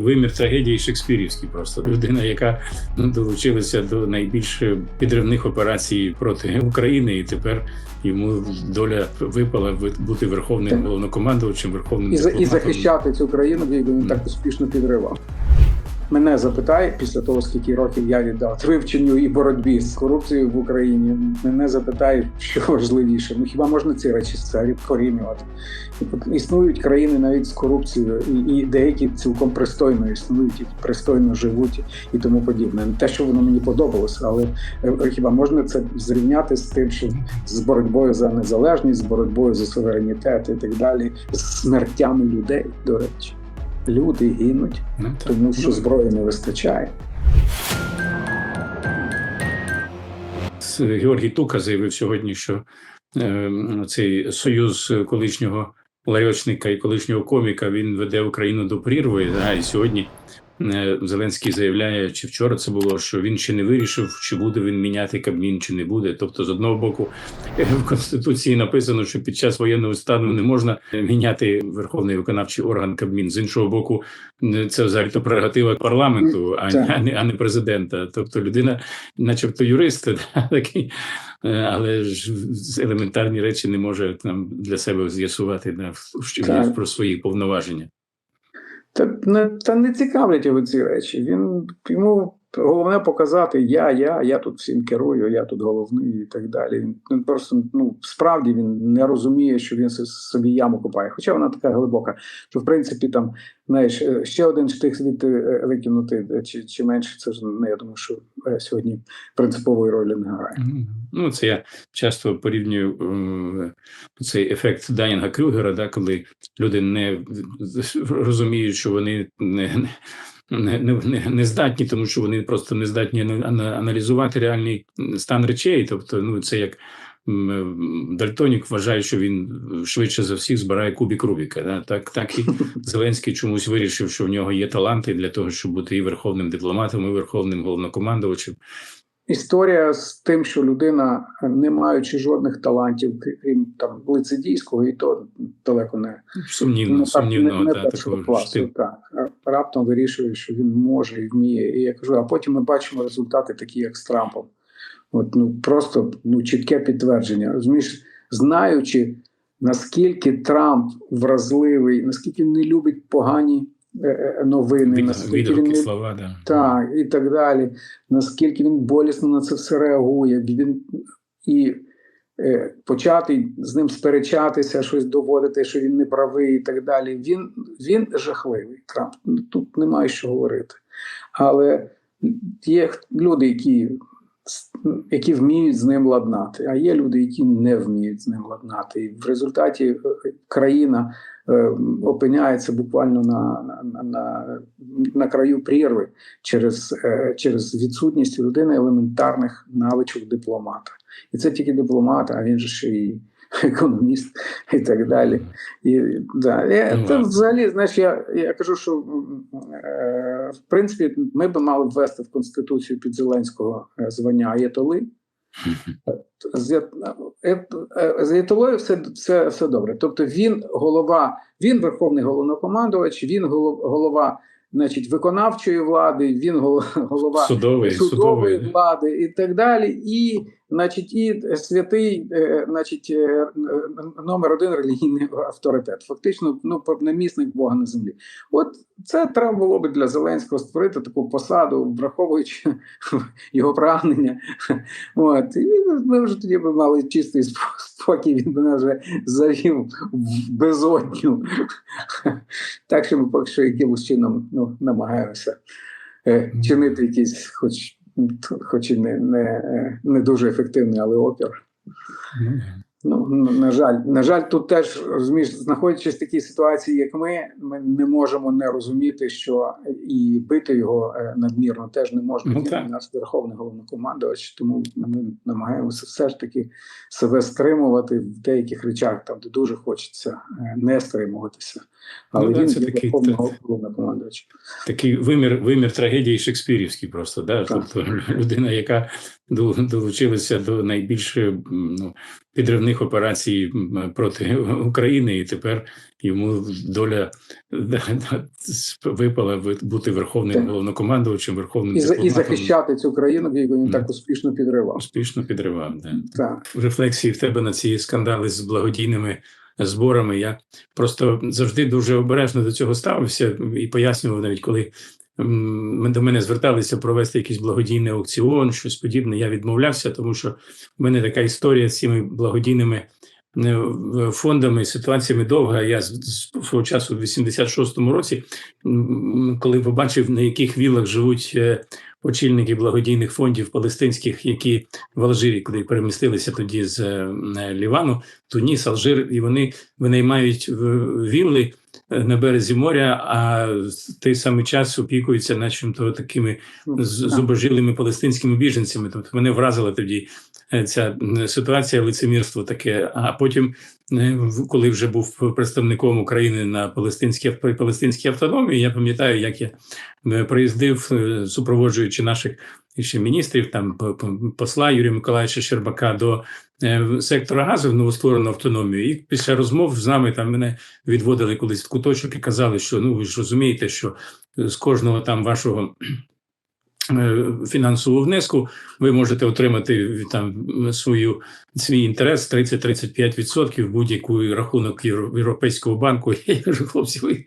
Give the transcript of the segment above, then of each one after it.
Вимір трагедії Шекспірівський просто. Людина, яка ну, долучилася до найбільш підривних операцій проти України, і тепер йому доля випала ви- бути верховним головнокомандувачем, верховним і, і захищати цю країну, яку він так успішно підривав. Мене запитає після того, скільки років я віддав вивченню і боротьбі з корупцією в Україні. Мене запитають, що важливіше. Ну хіба можна ці речі корінювати? Існують країни навіть з корупцією, і, і деякі цілком пристойно існують, і пристойно живуть і тому подібне. Не те, що воно мені подобалося, але е, хіба можна це зрівняти з тим, що з боротьбою за незалежність, з боротьбою за суверенітет і так далі, з смертями людей, до речі. Люди гинуть, Ну, тому що Ну, зброї не вистачає. Георгій Тука заявив сьогодні, що е, цей союз колишнього ларьочника і колишнього коміка він веде Україну до прірви. А і сьогодні Зеленський заявляє, чи вчора це було, що він ще не вирішив, чи буде він міняти Кабмін, чи не буде. Тобто, з одного боку, е, в конституції написано, що під час воєнного стану не можна е, міняти верховний виконавчий орган Кабмін. З іншого боку, е, це взагалі то прерогатива парламенту, а, не а не президента. Тобто людина, начебто, юрист, такий, е, але ж елементарні речі не може там для себе з'ясувати да, в- в- про свої повноваження. Та не, та не цікавлять його ці речі. Він йому головне показати я, я, я тут всім керую, я тут головний і так далі. Він, просто ну справді він не розуміє, що він собі яму купає. Хоча вона така глибока, що в принципі там знаєш, е, ще один штих звідти е, викинути е, чи, чи менше, це ж не я думаю, що сьогодні принципової ролі не грає. Ну, це я часто порівнюю цей ефект Данінга Крюгера, да, коли люди не розуміють, що вони не. Не, не, не, здатні, тому що вони просто не здатні ана- ана- аналізувати реальний стан речей. Тобто, ну це як Дальтонік вважає, що він швидше за всіх збирає кубік Рубіка. Да? Так, так і Зеленський чомусь вирішив, що в нього є таланти для того, щоб бути і верховним дипломатом, і верховним головнокомандувачем. Історія з тим, що людина, не маючи жодних талантів, крім там лицедійського, і то далеко не Сумнівно, так- сумнівного не та, першого класу. Так раптом вирішує, що він може і вміє. І я кажу, а потім ми бачимо результати, такі як з Трампом. От ну просто ну чітке підтвердження. Розумієш, знаючи наскільки Трамп вразливий, наскільки не любить погані новини, Від, наскільки він слова, да. так, і так далі. Наскільки він болісно на це все реагує, він і е, почати з ним сперечатися, щось доводити, що він не правий, і так далі. Він, він жахливий. Трамп. Ну, Тут немає що говорити. Але є люди, які, які вміють з ним ладнати, а є люди, які не вміють з ним ладнати. І в результаті е, країна е, опиняється буквально на, на, на, на краю прірви через, е, через відсутність у людини елементарних навичок дипломата. І це тільки дипломат, а він же ще і економіст і так далі. І, да, я, Ну, це взагалі, знаєш, я, я кажу, що е, в принципі ми би мали ввести в Конституцію під Зеленського е, звання Аєтоли. З, е, е, з Аєтолою все, все, все добре. Тобто він голова, він верховний головнокомандувач, він голов- голова значить, виконавчої влади, він гол- голова судової судовий. влади і так далі. І, значить, і святий, е, значить, е, е, номер один релігійний авторитет. Фактично, ну, намісник Бога на землі. От це треба було би для Зеленського створити таку посаду, враховуючи його прагнення. От. І ми вже тоді б мали чистий спокій, він би нас вже завів в безодню. Так що ми поки що якимось чином ну, намагаємося е, чинити якийсь, хоч, хоч і не, не, е, не дуже ефективний, але опір. Ну, на жаль, на жаль, тут теж розумієш, знаходячись в такій ситуації, як ми, ми не можемо не розуміти, що і бити його е, надмірно теж не можна. Ну, так. у нас верховний головнокомандувач, тому ми намагаємося все ж таки себе стримувати в деяких речах, там де дуже хочеться е, не стримуватися. Але Ну, він це такий головнокомандувач. Такий вимір, вимір трагедії Шекспірівський просто, да? Так. тобто людина, яка долучилася до найбільш ну, підривних операцій проти України, і тепер йому доля випала ви- бути верховним Так. головнокомандувачем, верховним І, і захищати цю країну, яку він так успішно підривав. успішно підривав. Да. Так. рефлексії в тебе на ці скандали з благодійними зборами. Я просто завжди дуже обережно до цього ставився і пояснював навіть коли. До мене зверталися провести якийсь благодійний аукціон, щось подібне. Я відмовлявся, тому що в мене така історія з цими благодійними е, фондами, ситуаціями довга. Я з свого часу в 86-му році, коли побачив, на яких вілах живуть е, очільники благодійних фондів палестинських, які в Алжирі, куди перемістилися тоді з е, Лівану, Туніс, Алжир, і вони винаймають вілли на березі моря, а в той самий час опікуються, начебто, такими зубожилими палестинськими біженцями. Тобто мене вразила тоді е, ця ситуація, лицемірство таке. А потім, е, коли вже був представником України на палестинській палестинській автономії, я пам'ятаю, як я е, приїздив, е, супроводжуючи наших ще міністрів, там посла Юрія Миколаївича Щербака до е, сектора газу в новостворену автономію. І після розмов з нами там мене відводили колись в куточок і казали, що ну ви ж розумієте, що е, з кожного там вашого е, фінансового внеску ви можете отримати там свою свій інтерес 30-35% будь-який рахунок Європейського банку. Я кажу, хлопці, ви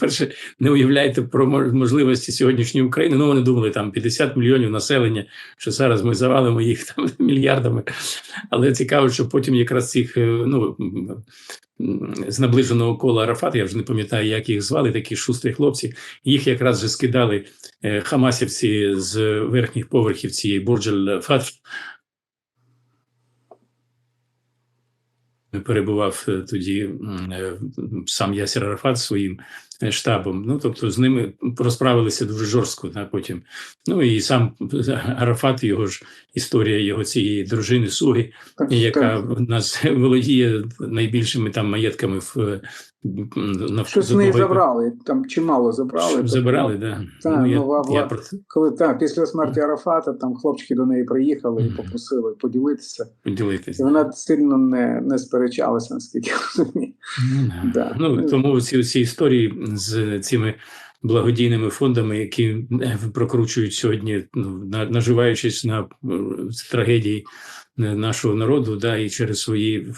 перше не уявляєте про можливості сьогоднішньої України. Ну вони думали там 50 мільйонів населення, що зараз ми завалимо їх там мільярдами. Але цікаво, що потім якраз цих е, ну з наближеного кола Арафат, я вже не пам'ятаю, як їх звали, такі шустрі хлопці. Їх якраз вже скидали е, хамасівці з верхніх поверхів цієї Борджель Фатр. Перебував е, тоді е, сам Ясір Арафат своїм е, штабом. Ну тобто з ними розправилися дуже жорстко. Да, потім. Ну і сам Арафат, його ж історія його цієї дружини Суги, Так, яка так. в нас володіє найбільшими там маєтками в Щось з неї забрали, там чимало забрали. Тобто, да. Так, я, ну, ва- я ва- про Коли так, після смерті Арафата, там хлопчики до неї приїхали і попросили поділитися. І вона сильно не, не сперечалася, наскільки я розумію. Ну, да. Да. Ну, тому ці всі історії з цими благодійними фондами, які е, прокручують сьогодні, ну, на- наживаючись на е, трагедії е, нашого народу, да, і через свої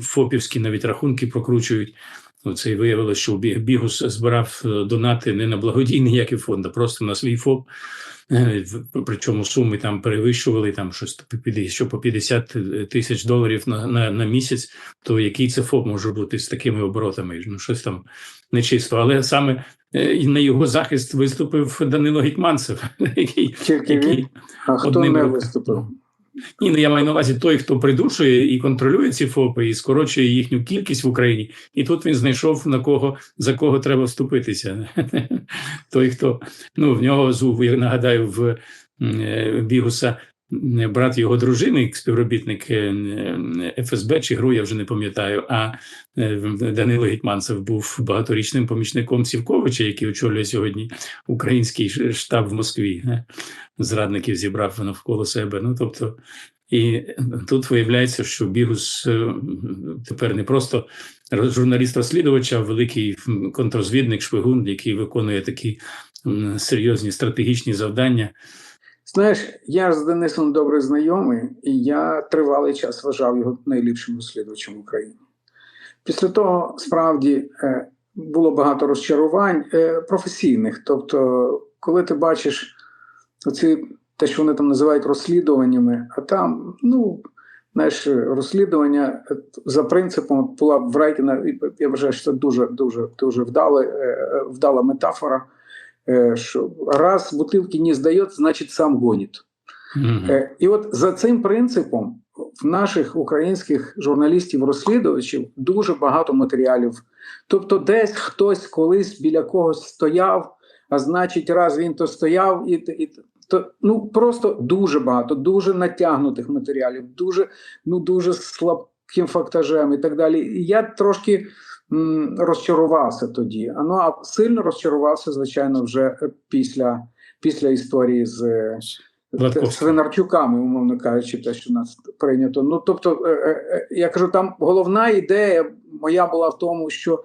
фопівські навіть рахунки прокручують. Оце і виявилося, що Бігус збирав е, донати не на благодійний ніякий фонд, а просто на свій ФОП. Е, Причому суми там перевищували там щось що по 50 тисяч доларів на, на, на місяць. То який це ФОП може бути з такими оборотами? Ну щось там нечисто. Але саме е, на його захист виступив Данило Гетьманцев, який, який а хто одним не виступив? Ні, ну я маю на увазі той, хто придушує і контролює ці ФОПи, і скорочує їхню кількість в Україні. І тут він знайшов на кого за кого треба вступитися. той, хто ну в нього зуб, я нагадаю, в е, Бігуса брат його дружини, співробітник е, е, ФСБ чи ГРУ, я вже не пам'ятаю. А е, Данило Гетьманцев був багаторічним помічником Сівковича, який очолює сьогодні український штаб в Москві. Зрадників зібрав навколо себе. Ну тобто, і тут виявляється, що Бігус тепер не просто журналіст-розслідувач, а великий м, контррозвідник, шпигун, який виконує такі серйозні стратегічні завдання. Знаєш, я з Денисом добре знайомий, і я тривалий час вважав його найліпшим розслідувачем в Україні. Після того справді е, було багато розчарувань е, професійних. Тобто, коли ти бачиш оці, те, що вони там називають розслідуваннями, а там, ну, знаєш, розслідування е, за принципом була в Райкіна, і я вважаю, що це дуже дуже дуже вдала, вдала метафора. Е, Що раз бутилки не здає, значить сам гонить. Мгм. Е, І от за цим принципом в наших українських журналістів-розслідувачів дуже багато матеріалів. Тобто, десь хтось колись біля когось стояв, а значить, раз він то стояв, і, і то ну просто дуже багато, дуже натягнутих матеріалів, дуже ну дуже слабким фактажем і так далі. І я трошки розчарувався тоді. Ну а сильно розчарувався, звичайно, вже е, після, після історії з. е, свинарчуками, умовно кажучи, те, що нас прийнято. Ну тобто, е, я кажу, там головна ідея моя була в тому, що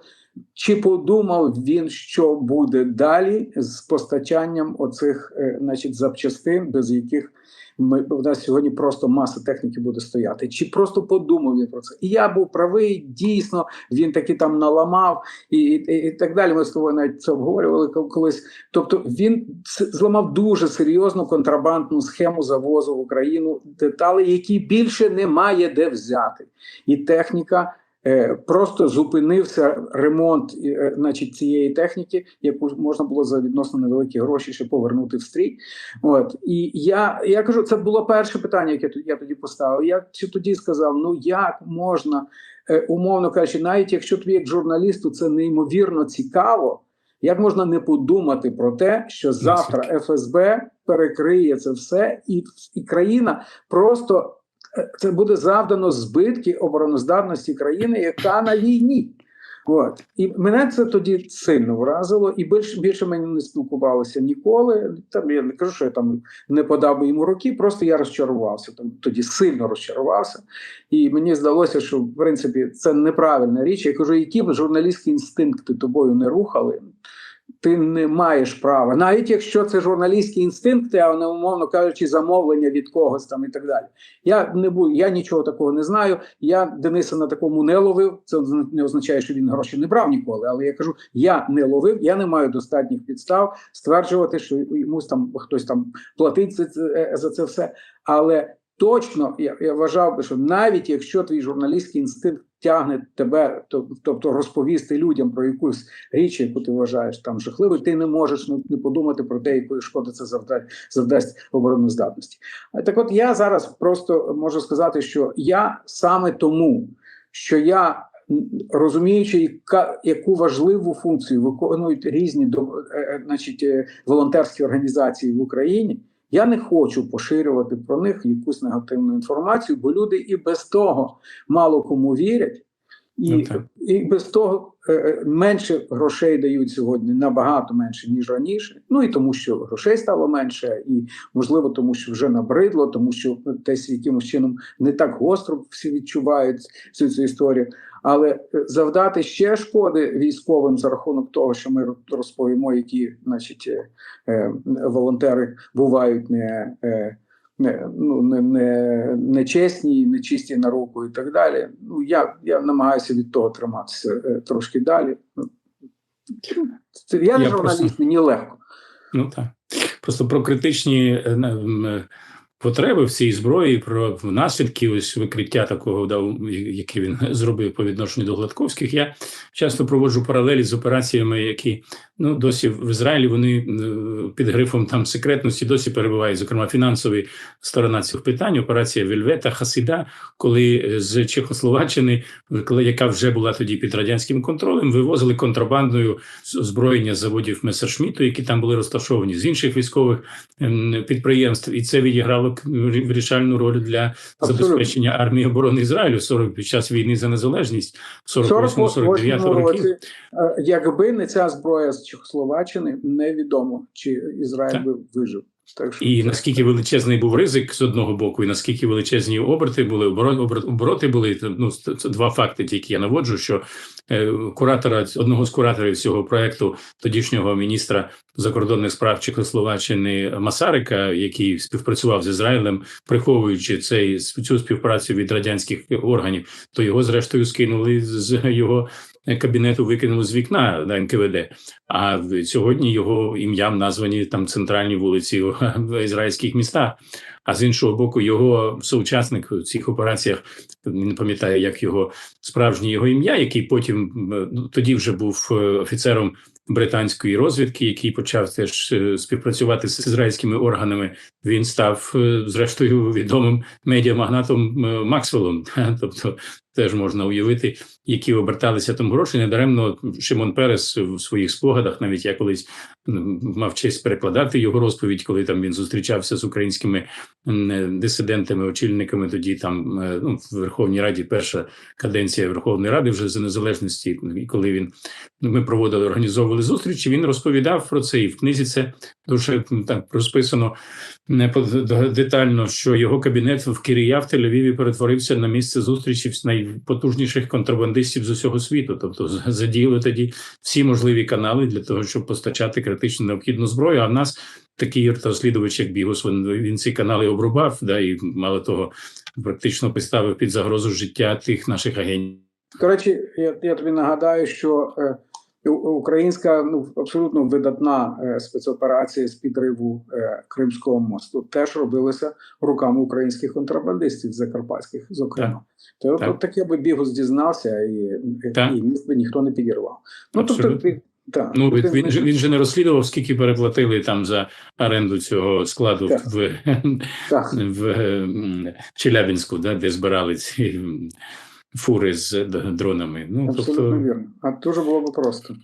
чи подумав він, що буде далі з постачанням оцих, е, значить, запчастин, без яких ми у нас сьогодні просто маса техніки буде стояти. Чи просто подумав він про це? І я був правий, дійсно, він таки там наламав і, і, і так далі. Ми з тобою навіть це обговорювали колись. Тобто він зламав дуже серйозну контрабандну схему завозу в Україну деталей, які більше немає де взяти, і техніка. Е, Просто зупинився ремонт, е, значить, цієї техніки, яку можна було за відносно невеликі гроші ще повернути в стрій. От і я, я кажу, це було перше питання, яке я тоді поставив. Я тоді сказав: ну як можна, е, умовно кажучи, навіть якщо тобі як журналісту це неймовірно цікаво, як можна не подумати про те, що завтра ФСБ перекриє це все, і, і країна просто це буде завдано збитки обороноздатності країни, яка на війні. От і мене це тоді сильно вразило, і більше більше ми не спілкувалися ніколи. Там я не кажу, що я там не подав би йому руки, просто я розчарувався. Там тоді сильно розчарувався, і мені здалося, що в принципі це неправильна річ. Я кажу, які б журналістські інстинкти тобою не рухали. Ти не маєш права, навіть якщо це журналістські інстинкти, а не умовно кажучи, замовлення від когось там і так далі. Я не буду, я нічого такого не знаю. Я Дениса на такому не ловив. Це не означає, що він гроші не брав ніколи. Але я кажу, я не ловив, я не маю достатніх підстав стверджувати, що йому там хтось там платить за це, за це все. Але точно я, я вважав би, що навіть якщо твій журналістський інстинкт тягне тебе, то- тобто розповісти людям про якусь річ, яку ти вважаєш там жахливою, ти не можеш ну, не подумати про те, якої шкоди це завдасть, завдасть обороноздатності. Так, от я зараз просто можу сказати, що я саме тому, що я розуміючи, яка яку важливу функцію виконують різні е, е, значить, е, волонтерські організації в Україні. Я не хочу поширювати про них якусь негативну інформацію, бо люди і без того мало кому вірять, і, Ну, і без того е, е, менше грошей дають сьогодні набагато менше ніж раніше. Ну і тому, що грошей стало менше, і можливо, тому що вже набридло, тому що десь якимось чином не так гостро всі відчувають всю цю історію. Але е, завдати ще шкоди військовим за рахунок того, що ми розповімо, які, значить, е, е, волонтери бувають не. Е, не, ну, не, не, не чесні, не чисті на руку і так далі. Ну, я, я намагаюся від того триматися трошки далі. Ну, це- Я не Я журналіст, просто- мені легко. Ну так. Просто про критичні потреби в цій зброї, про наслідки ось викриття такого, да, яке він зробив по відношенню до Гладковських. Я часто проводжу паралелі з операціями, які ну досі в Ізраїлі вони е, під грифом там секретності досі перебувають, зокрема фінансові сторона цих питань. Операція Вельвета Хасида, коли е, з Чехословаччини, яка вже була тоді під радянським контролем, вивозили контрабандою озброєння заводів Месершміту, які там були розташовані з інших військових ем, підприємств, і це відіграло к- вирішальну роль для Абсолютно. забезпечення армії оборони Ізраїлю 40 під час війни за незалежність 48-49 48 років. е, якби не ця зброя з Чехословаччини, невідомо, чи Ізраїль Так. би вижив. Так І наскільки величезний був ризик з одного боку, і наскільки величезні оберти були, оборо- обороти були. Ну, це це два факти, які я наводжу. Що е, куратора одного з кураторів цього проекту, тодішнього міністра закордонних справ Чехословаччини Масарика, який співпрацював з Ізраїлем, приховуючи цей цю співпрацю від радянських органів, то його зрештою скинули з його кабінету, викинули з вікна на НКВД. А сьогодні його ім'ям названі там центральні вулиці в ізраїльських містах. А з іншого боку, його соучасник в цих операціях не пам'ятаю, як його справжнє його ім'я, який потім е, ну, тоді вже був е, офіцером британської розвідки, який почав теж е, співпрацювати з ізраїльськими органами. Він став зрештою відомим медіамагнатом Максвеллом. Тобто теж можна уявити, які оберталися там гроші. Недаремно Шимон Перес в своїх спогадах, навіть я колись мав честь перекладати його розповідь, коли там він зустрічався з українськими е, дисидентами, очільниками. Тоді там е, ну, в Верховній Раді перша каденція Верховної Ради вже за незалежності. І коли він ми проводили, організовували зустрічі. Він розповідав про це, і в книзі це Дуже так розписано не детально, що його кабінет в Кирія в Тель-Авіві перетворився на місце зустрічі найпотужніших контрабандистів з усього світу. Тобто задіяли тоді всі можливі канали для того, щоб постачати критично необхідну зброю. А в нас такий розслідувач, як Бігус, він, він ці канали обрубав, да, і мало того, практично поставив під загрозу життя тих наших агентів. Речі, я, я тобі нагадаю, що е, українська ну абсолютно видатна е, спецоперація з підриву е, Кримського мосту теж робилася руками українських контрабандистів закарпатських, зокрема. То Так. таке би бігус дізнався, і, Так. і міст би ніхто не підірвав. Ну тобто, ти, так, Ну, він, ти- він, же- він же не розслідував, скільки переплатили там за оренду цього складу Так. в, так. в Челябінську, да, де збирали ці фури з дронами. Ну, Абсолютно тобто, вірно. А дуже було б просто.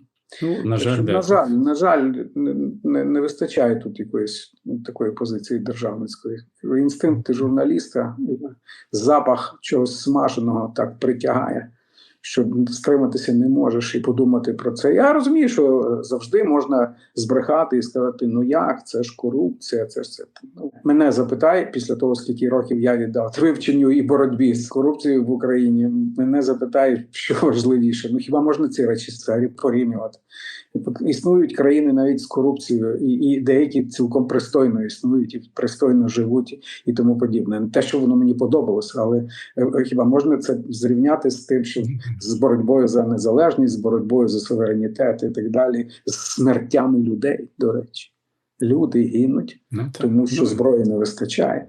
ну, на жаль, да. на жаль, на жаль, не, не, не вистачає тут якоїсь такої позиції державницької. Інстинкти журналіста, запах чогось смаженого так притягає, що стриматися не можеш і подумати про це. Я розумію, що завжди можна збрехати і сказати: ну як, це ж корупція, це ж це. Ну, мене запитай після того, скільки років я віддав вивченню і боротьбі з корупцією в Україні. Мене запитають, що важливіше. Ну хіба можна ці речі порівнювати? Існують країни навіть з корупцією, і, і деякі цілком пристойно існують і пристойно живуть і тому подібне. Не те, що воно мені подобалося, але е, хіба можна це зрівняти з тим, що з боротьбою за незалежність, з боротьбою за суверенітет і так далі, з смертями людей, до речі. Люди гинуть, Ну, тому що Ну, зброї не вистачає.